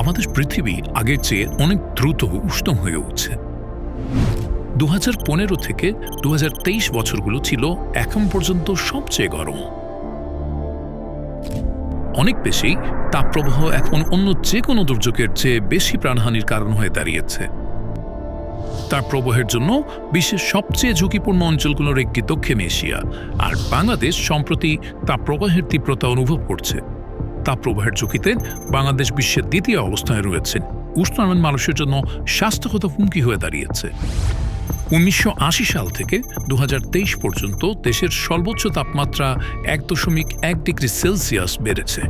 আমাদের পৃথিবী আগের চেয়ে অনেক দ্রুত উষ্ণ হয়ে উঠছে। দু পনেরো থেকে দু হাজার তেইশ বছরগুলো ছিল এখন পর্যন্ত সবচেয়ে গরম। অনেক বেশি তাপপ্রবাহ এখন অন্য যে কোনো দুর্যোগের চেয়ে বেশি প্রাণহানির কারণ হয়ে দাঁড়িয়েছে। তার প্রবাহের জন্য বিশ্বের সবচেয়ে ঝুঁকিপূর্ণ অঞ্চলগুলোর একটি দক্ষিণ এশিয়া, আর বাংলাদেশ সম্প্রতি তাপপ্রবাহের তীব্রতা অনুভব করছে। তাপপ্রবাহের ঝুঁকিতে বাংলাদেশ বিশ্বের দ্বিতীয় অবস্থায় রয়েছে। উষ্ণায়ন মানুষের জন্য স্বাস্থ্যগত হুমকি হয়ে দাঁড়িয়েছে। উনিশশো আশি সাল থেকে দুহাজার তেইশ পর্যন্ত দেশের সর্বোচ্চ তাপমাত্রা এক দশমিক এক ডিগ্রি সেলসিয়াস বেড়েছে।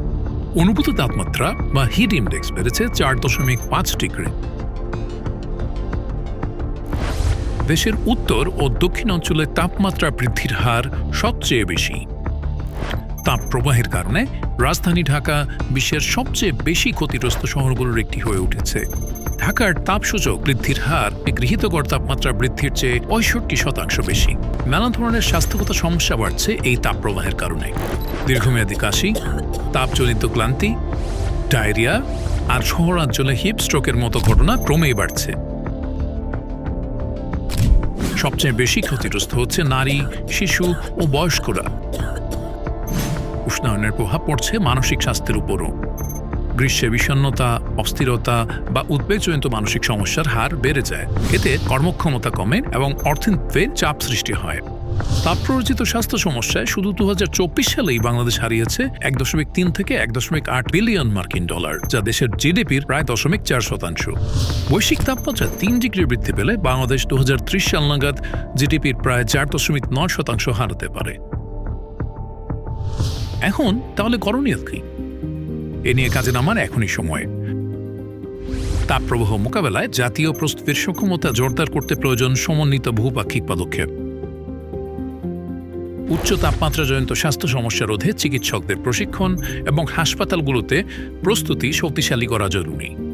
অনুভূত তাপমাত্রা বা হিট ইন্ডেক্স বেড়েছে চার দশমিক পাঁচ ডিগ্রি। দেশের উত্তর ও দক্ষিণ অঞ্চলে তাপমাত্রা বৃদ্ধির হার সবচেয়ে বেশি। তাপ প্রবাহের কারণে রাজধানী ঢাকা বিশ্বের সবচেয়ে বেশি ক্ষতিগ্রস্ত শহরগুলোর একটি হয়ে উঠেছে। ঢাকার তাপসূচক বৃদ্ধির হার গৃহীত গড় তাপমাত্রা বৃদ্ধির চেয়ে পঁয়ষট্টি শতাংশ বেশি। নানা ধরনের স্বাস্থ্যগত সমস্যা বাড়ছে এই তাপ প্রবাহের কারণে। দীর্ঘমেয়াদী কাশি, তাপজনিত ক্লান্তি, ডায়রিয়া আর শহরাঞ্চলে হিপ স্ট্রোকের মতো ঘটনা ক্রমেই বাড়ছে। সবচেয়ে বেশি ক্ষতিগ্রস্ত হচ্ছে নারী, শিশু ও বয়স্করা। উষ্ণায়নের প্রভাব পড়ছে মানসিক স্বাস্থ্যের উপরও। গ্রীষ্মে বিষণ্ণতা, অস্থিরতা বা উদ্বেগজনিত মানসিক সমস্যার হার বেড়ে যায়। এতে কর্মক্ষমতা কমে এবং অর্থনীতিতে চাপ সৃষ্টি হয়। তাপপ্ররোচিত স্বাস্থ্য সমস্যায় শুধু দু হাজার চব্বিশ সালেই বাংলাদেশ হারিয়েছে এক দশমিক তিন থেকে এক দশমিক আট বিলিয়ন মার্কিন ডলার, যা দেশের জিডিপির প্রায় দশমিক চার শতাংশ। বৈশ্বিক তাপমাত্রা তিন ডিগ্রি বৃদ্ধি পেলে বাংলাদেশ দু হাজার ত্রিশ সাল নাগাদ জিডিপির প্রায় চার দশমিক নয় শতাংশ হারাতে পারে। এখন তাহলে করণীয় কি? এ নিয়ে কাজে নামার এখনই সময়। তাপপ্রবাহ মোকাবেলায় জাতীয় প্রস্তুতির সক্ষমতা জোরদার করতে প্রয়োজন সমন্বিত বহুপাক্ষিক পদক্ষেপ। উচ্চ তাপমাত্রা তাপমাত্রাজনিত স্বাস্থ্য সমস্যা রোধে চিকিৎসকদের প্রশিক্ষণ এবং হাসপাতালগুলোতে প্রস্তুতি শক্তিশালী করা জরুরি।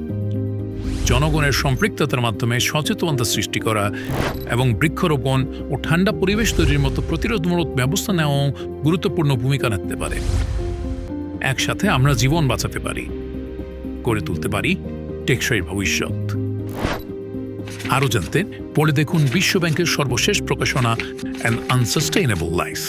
জনগণের সম্পৃক্ততার মাধ্যমে সচেতনতা সৃষ্টি করা এবং বৃক্ষরোপণ ও ঠান্ডা পরিবেশ তৈরির মতো প্রতিরোধমূলক ব্যবস্থা নেওয়াও গুরুত্বপূর্ণ ভূমিকা রাখতে পারে। একসাথে আমরা জীবন বাঁচাতে পারি, করে তুলতে পারি টেকসই ভবিষ্যৎ। আরও জানতে পড়ে দেখুন বিশ্ব ব্যাংকের সর্বশেষ প্রকাশনা অ্যান আনসাস্টেইনেবল লাইফ